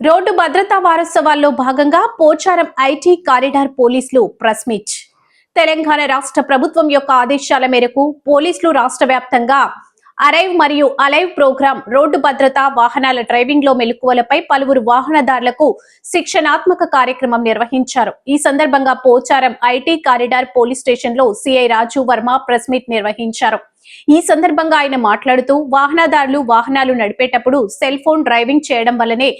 Road భద్రతా వారోత్సవాల్లో భాగంగా పోచారం ఐటీ కారిడార్ పోలీసులు ప్రెస్ మీట్. తెలంగాణ రాష్ట్ర ప్రభుత్వం యొక్క ఆదేశాల మేరకు పోలీసులు రాష్ట్ర వ్యాప్తంగా అరైవ్ మరియు అలైవ్ ప్రోగ్రాం రోడ్డు భద్రత వాహనాల డ్రైవింగ్లో మెలకువలపై పలువురు వాహనదారులకు శిక్షణాత్మక కార్యక్రమం నిర్వహించారు. ఈ సందర్భంగా పోచారం ఐటీ కారిడార్ పోలీస్ స్టేషన్లో CI Raju Varma press meet నిర్వహించారు. ఈ సందర్భంగా ఆయన మాట్లాడుతూ వాహనదారులు వాహనాలు నడిపేటప్పుడు సెల్ ఫోన్ డ్రైవింగ్ చేయడం వల్లనే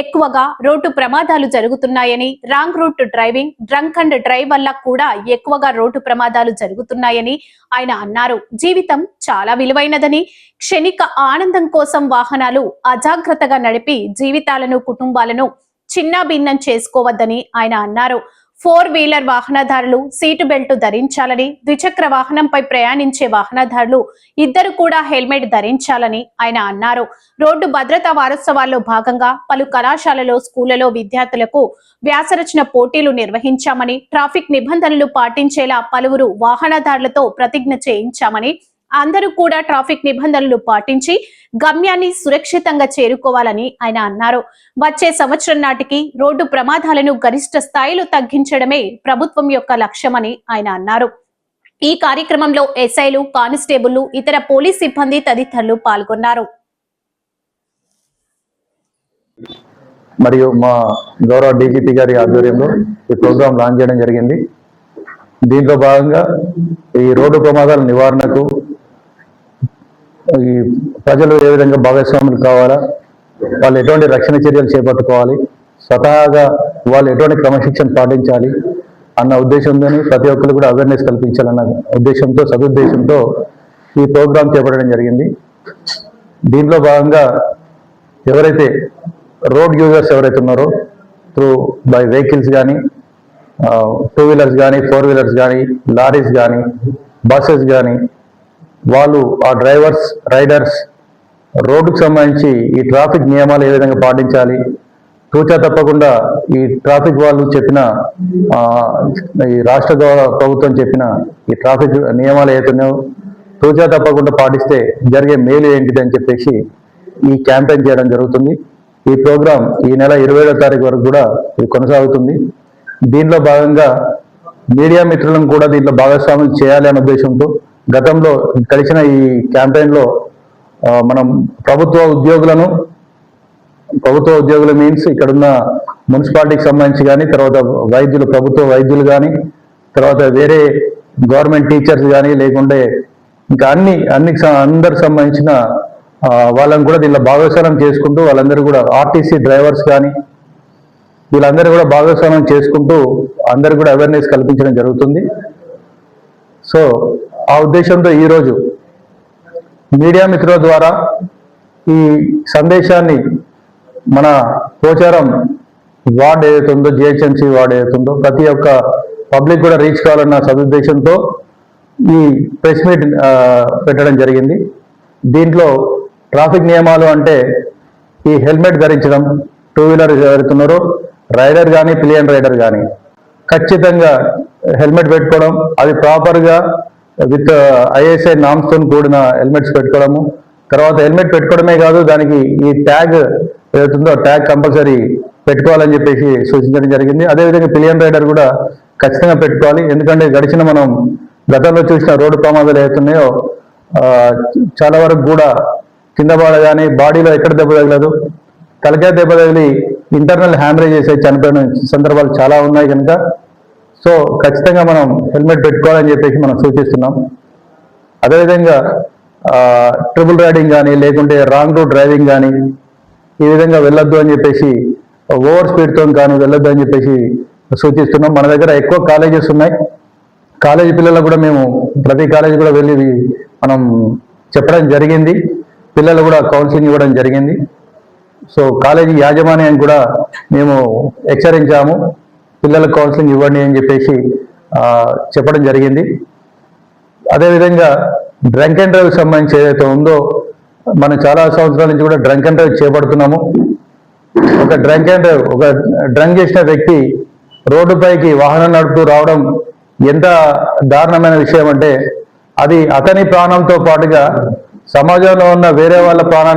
ఎక్కువగా రోడ్డు ప్రమాదాలు జరుగుతున్నాయని wrong route driving drunk and drive వల్ల కూడా ఎక్కువగా రోడ్డు ప్రమాదాలు జరుగుతున్నాయని ఆయన అన్నారు. జీవితం చాలా విలువైనదని క్షణిక ఆనందం కోసం వాహనాలు అజాగ్రత్తగా నడిపి జీవితాలను కుటుంబాలను చిన్నాభిన్నం చేసుకోవద్దని ఆయన అన్నారు. ఫోర్ వీలర్ వాహనదారులు సీటు బెల్ట్ ధరించాలని ద్విచక్ర వాహనంపై ప్రయాణించే వాహనదారులు ఇద్దరు కూడా హెల్మెట్ ధరించాలని ఆయన అన్నారు. రోడ్డు భద్రతా వారోత్సవాల్లో భాగంగా పలు కళాశాలలో స్కూళ్ళలో విద్యార్థులకు వ్యాసరచన పోటీలు నిర్వహించామని ట్రాఫిక్ నిబంధనలు పాటించేలా పలువురు వాహనదారులతో ప్రతిజ్ఞ చేయించామని అందరూ కూడా ట్రాఫిక్ నిబంధనలు పాటించి గమ్యాన్ని సురక్షితంగా చేరుకోవాలని ఆయన అన్నారు. వచ్చే సంవత్సరం నాటికి రోడ్డు ప్రమాదాలను గరిష్ట స్థాయిలో తగ్గించడమే ప్రభుత్వం యొక్క లక్ష్యమని ఆయన అన్నారు. ఈ కార్యక్రమంలో ఎస్ఐలు కానిస్టేబుళ్ళు ఇతర పోలీస్ సిబ్బంది తదితరులు పాల్గొన్నారు. మరియు మా గౌరవ డీజీపీ గారి ఆధ్వర్యంలో ఈ ప్రోగ్రాం లాంచ్ చేయడం జరిగింది. దీంట్లో భాగంగా ఈ రోడ్డు ప్రమాదాల నివారణకు ఈ ప్రజలు ఏ విధంగా భాగస్వాములు కావాలా వాళ్ళు ఎటువంటి రక్షణ చర్యలు చేపట్టుకోవాలి స్వతహాగా వాళ్ళు ఎటువంటి క్రమశిక్షణ పాటించాలి అన్న ఉద్దేశంతోనే ప్రతి ఒక్కరు కూడా అవేర్నెస్ కల్పించాలన్న ఉద్దేశంతో సదుద్దేశంతో ఈ ప్రోగ్రాం చేపట్టడం జరిగింది. దీంట్లో భాగంగా ఎవరైతే రోడ్ యూజర్స్ ఎవరైతే ఉన్నారో త్రూ బై వెహికల్స్ కానీ టూ వీలర్స్ కానీ ఫోర్ వీలర్స్ కానీ లారీస్ కానీ బస్సెస్ కానీ వాళ్ళు ఆ డ్రైవర్స్ రైడర్స్ రోడ్డుకు సంబంధించి ఈ ట్రాఫిక్ నియమాలు ఏ విధంగా పాటించాలి? తూచా తప్పకుండా ఈ ట్రాఫిక్ వాళ్ళు చెప్పిన ఈ రాష్ట్ర ప్రభుత్వం చెప్పిన ఈ ట్రాఫిక్ నియమాలు ఏతున్నాయో తూచా తప్పకుండా పాటిస్తే జరిగే మేలు ఏంటిది అని చెప్పేసి ఈ క్యాంపెయిన్ చేయడం జరుగుతుంది. ఈ ప్రోగ్రాం ఈ నెల ఇరవై తారీఖు వరకు కూడా ఇది కొనసాగుతుంది. దీనిలో భాగంగా మీడియా మిత్రులను కూడా దీంట్లో భాగస్వామ్యం చేయాలి అనే ఉద్దేశంతో గతంలో కలిసిన ఈ క్యాంపెయిన్లో మనం ప్రభుత్వ ఉద్యోగులను ప్రభుత్వ ఉద్యోగులు మీన్స్ ఇక్కడున్న మున్సిపాలిటీకి సంబంధించి కానీ తర్వాత వైద్యులు ప్రభుత్వ వైద్యులు కానీ తర్వాత వేరే గవర్నమెంట్ టీచర్స్ కానీ లేకుంటే ఇంకా అన్ని అన్ని అందరికి సంబంధించిన వాళ్ళని కూడా దీనిలో భాగస్వామ్యం చేసుకుంటూ వాళ్ళందరూ కూడా ఆర్టీసీ డ్రైవర్స్ కానీ వీళ్ళందరూ కూడా భాగస్వామ్యం చేసుకుంటూ అందరు కూడా అవేర్నెస్ కల్పించడం జరుగుతుంది. సో ఆ ఉద్దేశంతో ఈరోజు మీడియా మిత్రుల ద్వారా ఈ సందేశాన్ని మన పోచారం వార్డ్ ఏదైతుందో ఉందో జిహెచ్ఎంసీ వార్డ్ ఏదైతుందో ప్రతి ఒక్క పబ్లిక్ కూడా రీచ్ కావాలన్న సదుద్దేశంతో ఈ ప్రెస్ మీట్ పెట్టడం జరిగింది. దీంట్లో ట్రాఫిక్ నియమాలు అంటే ఈ హెల్మెట్ ధరించడం టూ వీలర్ ఎవరుతున్నారో రైడర్ కానీ పిలియన్ రైడర్ కానీ ఖచ్చితంగా హెల్మెట్ పెట్టుకోవడం అది ప్రాపర్గా విత్ ఐఎస్ఐ నామ్స్తో కూడిన హెల్మెట్స్ పెట్టుకోవడము. తర్వాత హెల్మెట్ పెట్టుకోవడమే కాదు దానికి ఈ ట్యాగ్ ఏదైతుందో ట్యాగ్ కంపల్సరీ పెట్టుకోవాలని చెప్పేసి సూచించడం జరిగింది. అదేవిధంగా పిలియన్ రైడర్ కూడా ఖచ్చితంగా పెట్టుకోవాలి. ఎందుకంటే గడిచిన మనం గతంలో చూసిన రోడ్డు ప్రమాదాలు ఏవైతున్నాయో చాలా వరకు కూడా కింద పడ కానీ బాడీలో ఎక్కడ దెబ్బ తగలదు. తలకాయ దెబ్బ తగిలి ఇంటర్నల్ హ్యామరేజ్ చేసే చనిపోయిన సందర్భాలు చాలా ఉన్నాయి కనుక సో ఖచ్చితంగా మనం హెల్మెట్ పెట్టుకోవాలని చెప్పేసి మనం సూచిస్తున్నాం. అదేవిధంగా ట్రిపుల్ రైడింగ్ కానీ లేకుంటే రాంగ్ రూట్ డ్రైవింగ్ కానీ ఈ విధంగా వెళ్ళొద్దు అని చెప్పేసి ఓవర్ స్పీడ్తో కానీ వెళ్ళొద్దు అని చెప్పేసి సూచిస్తున్నాం. మన దగ్గర ఎక్కువ కాలేజెస్ ఉన్నాయి. కాలేజీ పిల్లలకు కూడా మేము ప్రతి కాలేజీ కూడా వెళ్ళి మనం చెప్పడం జరిగింది. పిల్లలు కూడా కౌన్సిలింగ్ ఇవ్వడం జరిగింది. సో కాలేజీ యాజమాన్యాన్ని కూడా మేము హెచ్చరించాము. పిల్లలకు కౌన్సిలింగ్ ఇవ్వండి అని చెప్పేసి చెప్పడం జరిగింది. అదేవిధంగా డ్రంక్ అండ్ డ్రైవ్ సంబంధించి ఏదైతే ఉందో మనం చాలా సంవత్సరాల నుంచి కూడా డ్రంక్ అండ్ డ్రైవ్ చేపడుతున్నాము. ఒక డ్రంక్ అండ్ డ్రైవ్ ఒక డ్రంక్ చేసిన వ్యక్తి రోడ్డుపైకి వాహనం నడుపుతూ రావడం ఎంత దారుణమైన విషయం అంటే అది అతని ప్రాణంతో పాటుగా సమాజంలో ఉన్న వేరే వాళ్ళ ప్రాణాలను